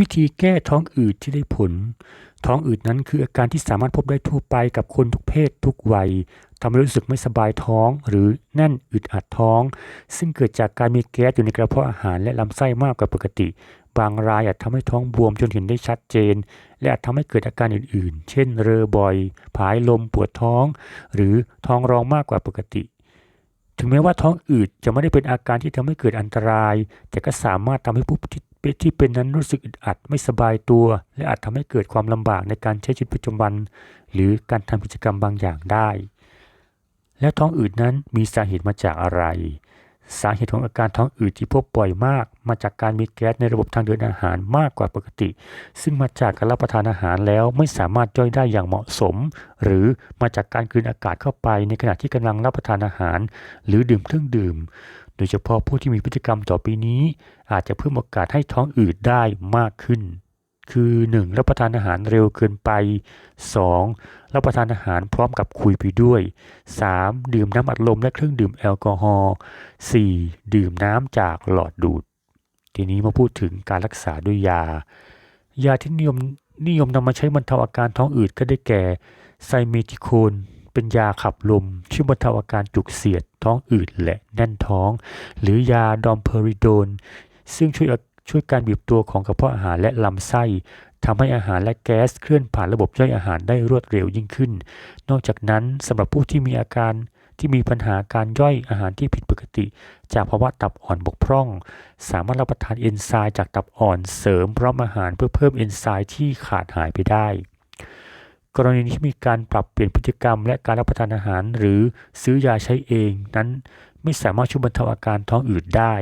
วิธีแก้ท้องอืดที่ได้ผล ท้องอืดนั้นคืออาการที่สามารถพบได้ทั่วไปกับคนทุกเพศทุกวัยทำให้รู้สึกไม่สบายท้องหรือแน่นอึดอัดท้อง ซึ่งเกิดจากการมีแก๊สอยู่ในกระเพาะอาหารและลำไส้มากกว่าปกติ บางรายอาจทำให้ท้องบวมจนเห็นได้ชัดเจน และอาจทำให้เกิดอาการอื่นๆ เช่น เรอบ่อย ผายลมปวดท้อง หรือท้องร้องมากกว่าปกติถึงแม้ว่าท้องอืดจะไม่ได้เป็นอาการที่ทำให้เกิดอันตราย แต่ก็สามารถทำให้ผู้ที่ ที่เป็นนั้นรู้สึกอึดอัดไม่สบายตัว และอาจทำให้เกิดความลำบากในการใช้ชีวิตประจำวัน หรือการทำกิจกรรมบางอย่างได้ แล้วท้องอืดนั้นมีสาเหตุมาจากอะไร สาเหตุของอาการท้องอืดที่พบบ่อยมาก มาจากการมีแก๊สในระบบทางเดินอาหารมากกว่าปกติ ซึ่งมาจากการรับประทานอาหารแล้วไม่สามารถย่อยได้อย่างเหมาะสม หรือมาจากการกลืนอากาศเข้าไปในขณะที่กำลังรับประทานอาหาร หรือดื่มเครื่องดื่ม โดยเฉพาะผู้ที่มีพฤติกรรมต่อไปนี้ อาจจะเพิ่มโอกาสให้ท้องอืดได้มากขึ้น คือ 1. รับประทานอาหารเร็วเกินไป 2. รับประทานอาหารพร้อมกับคุยไปด้วย 3. ดื่มน้ำอัดลมและเครื่องดื่มแอลกอฮอล์ 4. ดื่มน้ำจากหลอดดูด ทีนี้มาพูดถึงการรักษาด้วยยา ยาที่นิยมนิยมนำมาใช้บรรเทาอาการท้องอืดก็ได้แก่ไซเมทิโคนเป็นยาขับลมช่วยบรรเทาอาการจุกเสียด ท้องอืดและแน่นท้อง หรือยาดอมเพอริโดน ซึ่งช่วยช่วยการบีบตัวของกระเพาะอาหารและลำไส้ทำให้อาหารและแก๊สเคลื่อนผ่านระบบย่อยอาหารได้รวดเร็วยิ่งขึ้น นอกจากนั้นสำหรับผู้ที่มีอาการที่มีปัญหาการย่อยอาหารที่ผิดปกติ จากภาวะตับอ่อนบกพร่อง สามารถรับประทานเอนไซม์จากตับอ่อนเสริมพร้อมอาหารเพื่อเพิ่มเอนไซม์ที่ขาดหายไปได้ กรณีที่มีการปรับเปลี่ยนพฤติกรรม และการรับประทานอาหาร หรือซื้อยาใช้เองนั้นไม่สามารถช่วยบรรเทาอาการท้องอืดได้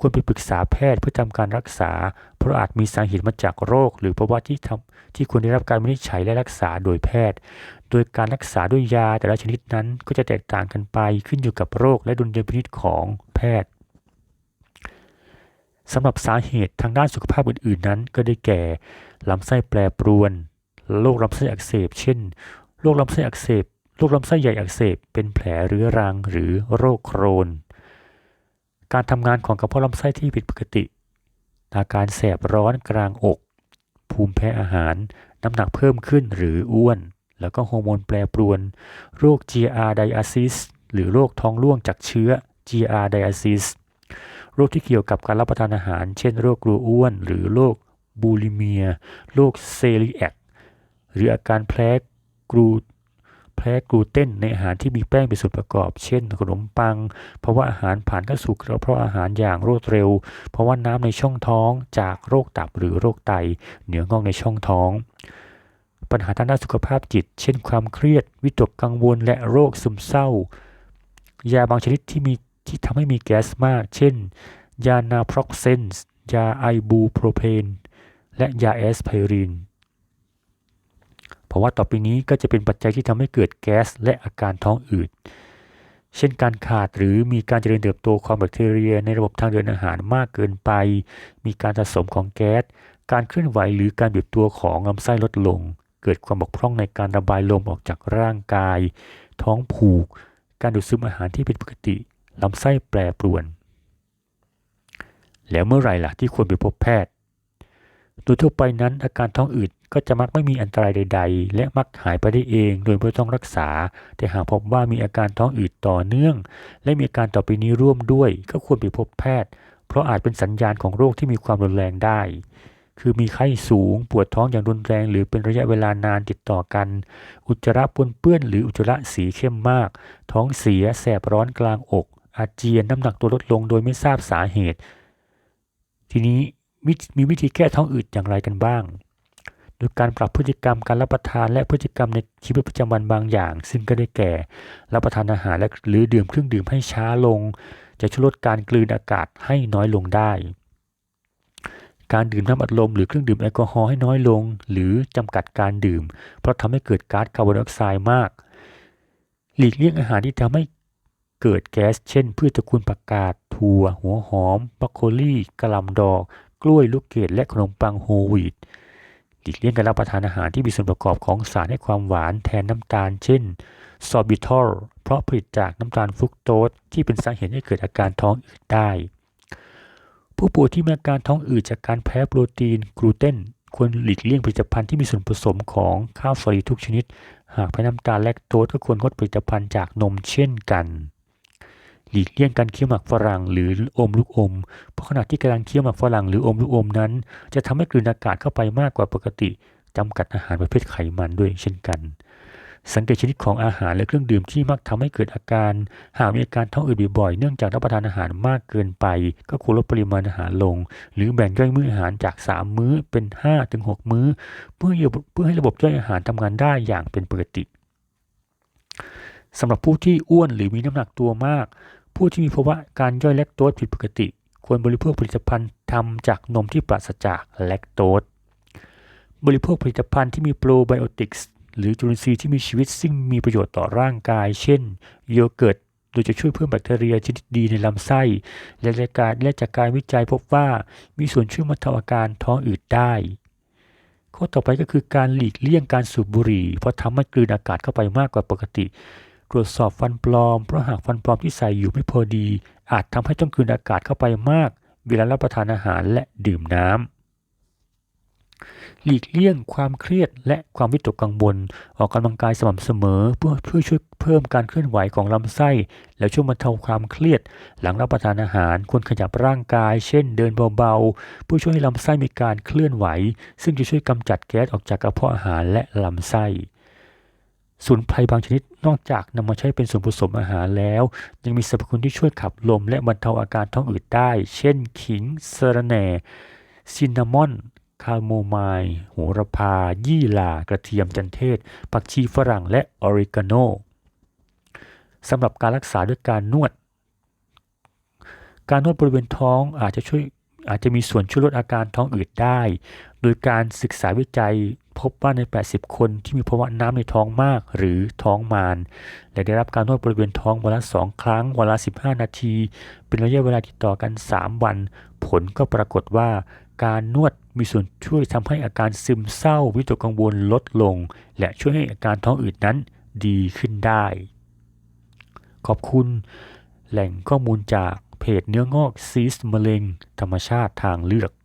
ควรไปปรึกษาแพทย์เพื่อทำการรักษา เพราะอาจมีสาเหตุมาจากโรค หรือภาวะที่ทำที่ควรได้รับการวินิจฉัยและรักษาโดยแพทย์ โดยการรักษาด้วยยาแต่ละชนิดนั้นก็จะแตกต่างกันไปขึ้นอยู่กับโรคและดุลยพินิจของแพทย์สำหรับสาเหตุทางด้านสุขภาพอื่น ๆ นั้นก็ได้แก่ลำไส้แปรปรวน โรคลำไส้อักเสบ เช่น โรคลำไส้อักเสบ โรคลำไส้ใหญ่อักเสบ เป็นแผลเรื้อรังหรือโรคโครน การทำงานของกระเพาะลำไส้ที่ผิดปกติ อาการแสบร้อนกลางอก ภูมิแพ้อาหาร น้ำหนักเพิ่มขึ้นหรืออ้วน แล้วก็ฮอร์โมนแปรปรวน โรค GR diasis หรือโรคท้องร่วงจากเชื้อ GR diasis โรคที่เกี่ยวกับการรับประทานอาหาร เช่น โรคกลัวอ้วน หรือโรคบูลิเมีย โรคเซลิแอก หรืออาการแพ้กรูแพ้กลูเตนในอาหารที่มีแป้งเป็นส่วนประกอบ เช่น ขนมปัง เพราะว่าอาหารผ่านเข้าสู่กระเพาะอาหารอย่างรวดเร็ว เพราะว่าน้ำในช่องท้องจากโรคตับหรือโรคไต เหนืองอกในช่องท้อง ปัญหาทางด้านสุขภาพจิต เช่น ความเครียด วิตกกังวล และโรคซึมเศร้า ยาบางชนิดที่มีที่ทำให้มีแก๊สมาก เช่น ยานาพร็อกเซนส์ยาไอบูโพรเพน และยาแอสไพริน เพราะว่าต่อไปนี้ก็จะเป็นปัจจัยที่ทำให้เกิดแก๊สและอาการท้องอืด เช่นการขาดหรือมีการเจริญเติบโตของแบคทีเรีย ในระบบทางเดินอาหารมากเกินไป มีการสะสมของแก๊ส การเคลื่อนไหวหรือการบีบตัวของลำไส้ลดลง เกิดความบกพร่องในการระบายลมออกจากร่างกาย ท้องผูก การดูดซึมอาหารที่ผิดปกติ ลำไส้แปรปรวน แล้วเมื่อไหร่ล่ะที่ควรไปพบแพทย์โดยทั่วไปนั้นอาการท้องอืด ก็จะมักไม่มีอันตรายใด ๆ และมักหายไปได้เอง โดยไม่ต้องรักษา แต่หากพบว่ามีอาการท้องอืดต่อเนื่อง และมีอาการต่อไปนี้ร่วมด้วย ก็ควรไปพบแพทย์ เพราะอาจเป็นสัญญาณของโรคที่มีความรุนแรงได้ คือมีไข้สูง ปวดท้องอย่างรุนแรง หรือเป็นระยะเวลานานติดต่อกัน อุจจาระปนเปื้อนหรืออุจจาระสีเข้มมาก ท้องเสีย แสบร้อนกลางอก อาเจียน น้ำหนักตัวลดลงโดยไม่ทราบสาเหตุ ทีนี้มีวิธีแก้ท้องอืดอย่างไรกันบ้าง โดยการปรับพฤติกรรมการรับประทานและพฤติกรรมในชีวิตประจำวันบางอย่าง ซึ่งก็ได้แก่ รับประทานอาหารและหรือดื่มเครื่องดื่มให้ช้าลง จะช่วยลดการกลืนอากาศให้น้อยลงได้ การดื่มน้ำอัดลมหรือเครื่องดื่มแอลกอฮอล์ให้น้อยลง หรือจำกัดการดื่ม เพราะทำให้เกิดก๊าซคาร์บอนไดออกไซด์มาก หลีกเลี่ยงอาหารที่ทำให้เกิดแก๊สเช่น พืชตระกูลผักกาดถั่ว หัวหอมบรอกโคลีกระลำดอก กล้วยลูกเกดและขนมปังโฮลวีต หลีกเลี่ยงการรับประทานอาหารที่มีส่วนประกอบของสารให้ความหวานแทนน้ำตาล เช่นซอบิทอลเพราะผลิตจากน้ำตาลฟรุกโตสที่เป็นสาเหตุให้เกิดอาการท้องอืดได้ ผู้ป่วยที่มีอาการท้องอืดจากการแพ้โปรตีนกลูเตนควรหลีกเลี่ยงผลิตภัณฑ์ที่มีส่วนผสมของข้าวสาลีทุกชนิด หากแพ้น้ำตาลแลคโตสก็ควรงดผลิตภัณฑ์จากนมเช่นกัน หลีกเลี่ยงการเคี้ยวหมากฝรั่งหรืออมลูกอม เพราะขณะที่กำลังเคี้ยวหมากฝรั่งหรืออมลูกอมนั้น จะทำให้กลืนอากาศเข้าไปมากกว่าปกติจำกัดอาหารประเภทไขมันด้วยเช่นกัน สังเกตชนิดของอาหารและเครื่องดื่มที่มักทำให้เกิดอาการ หากมีอาการท้องอืดบ่อยๆ เนื่องจากรับประทานอาหารมากเกินไป ก็ควรลดปริมาณอาหารลง หรือแบ่งย่อยมื้ออาหารจาก 3 มื้อเป็น 5-6 มื้อ เพื่อเพื่อให้ระบบย่อยอาหารทำงานได้อย่างเป็นปกติสำหรับผู้ที่อ้วนหรือมีน้ำหนักตัวมาก ผู้ที่มีภาวะการย่อยแลคโตสผิดปกติ ควรบริโภคผลิตภัณฑ์ทำจากนมที่ปราศจากแลคโตสบริโภคผลิตภัณฑ์ที่มีโปรไบโอติกส์หรือจุลินทรีย์ที่มีชีวิตซึ่งมีประโยชน์ต่อร่างกาย เช่น โยเกิร์ตโดยจะช่วยเพิ่มแบคทีเรียชนิดดีในลำไส้ และจากการและจากการวิจัยพบว่ามีส่วนช่วยบรรเทาอาการท้องอืดได้ ข้อต่อไปก็คือการหลีกเลี่ยงการสูบบุหรี่ เพราะทำให้กลืนอากาศเข้าไปมากกว่าปกติ ตรวจสอบฟันปลอม เพราะหากฟันปลอมที่ใส่อยู่ไม่พอดี อาจทำให้ต้องกลืนอากาศเข้าไปมาก เวลารับประทานอาหารและดื่มน้ำหลีกเลี่ยงความเครียดและความวิตกกังวล ออกกำลังกายสม่ำเสมอ เพื่อเพื่อช่วยเพิ่มการเคลื่อนไหวของลำไส้ และช่วยบรรเทาความเครียด หลังรับประทานอาหารควรขยับร่างกาย เช่น เดินเบาๆเพื่อช่วยให้ลำไส้มีการเคลื่อนไหว ซึ่งจะช่วยกำจัดแก๊สออกจากกระเพาะอาหารและลำไส้ สมุนไพรบางชนิดนอกจากนำมาใช้เป็นส่วนผสมอาหารแล้ว ยังมีสรรพคุณที่ช่วยขับลม และบรรเทาอาการท้องอืดได้ เช่น ขิงเซอระแหน่ซินนามอนคาโมไมล์โหระพา ยี่หร่ากระเทียมจันเทศ ผักชีฝรั่งและออริกาโนสำหรับการรักษาด้วยการนวด การนวดบริเวณท้องอาจจะช่วยอาจจะมีส่วนช่วยลดอาการท้องอืดได้ โดยการศึกษาวิจัย พบว่าใน 80 คนที่มีภาวะน้ำในท้องมากหรือท้องมารและได้รับการนวดบริเวณท้องวันละ 2 ครั้งวันละ 15 นาที เป็นระยะเวลาติดต่อกัน 3 วัน ผลก็ปรากฏว่าการนวดมีส่วนช่วยทำให้อาการซึมเศร้าวิตกกังวลลดลง และช่วยให้อาการท้องอืดนั้นดีขึ้นได้ ขอบคุณ แหล่งข้อมูลจากเพจเนื้องอกซีสมะเร็ง ธรรมชาติทางเลือก